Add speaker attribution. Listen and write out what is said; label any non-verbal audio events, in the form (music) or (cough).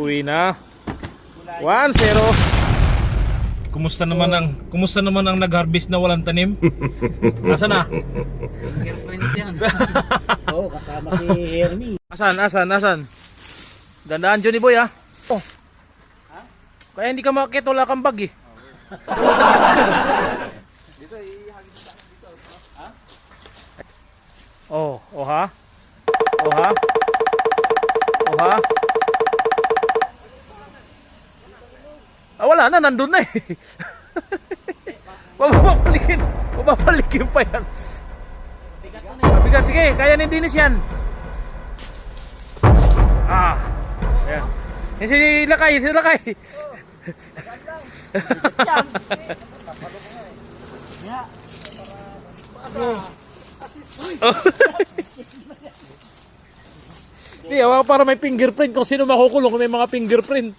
Speaker 1: Uwi na. 1-0. Kumusta naman ang kumusta naman ang nag-harvest na walang tanim? (laughs) Nasaan na?
Speaker 2: Girlfriend yan. (laughs)
Speaker 3: Oo, kasama si Hermie.
Speaker 1: Asan, asan, asan? Dandaan Johnny Boy ah. Oh. Kaya hindi ka makakit, wala kang bag eh. (laughs) Oh, oh ha? Oh ha? Oh ha? Wala na, nandun na eh. (laughs) Mababalikin, mababalikin pa yan. Mabigat, sige, kaya ni Dinis yan. Ah. Ayan. Yan si Lakay, si Lakay. Hindi, para may fingerprint kung sino makukulong kung may mga fingerprint.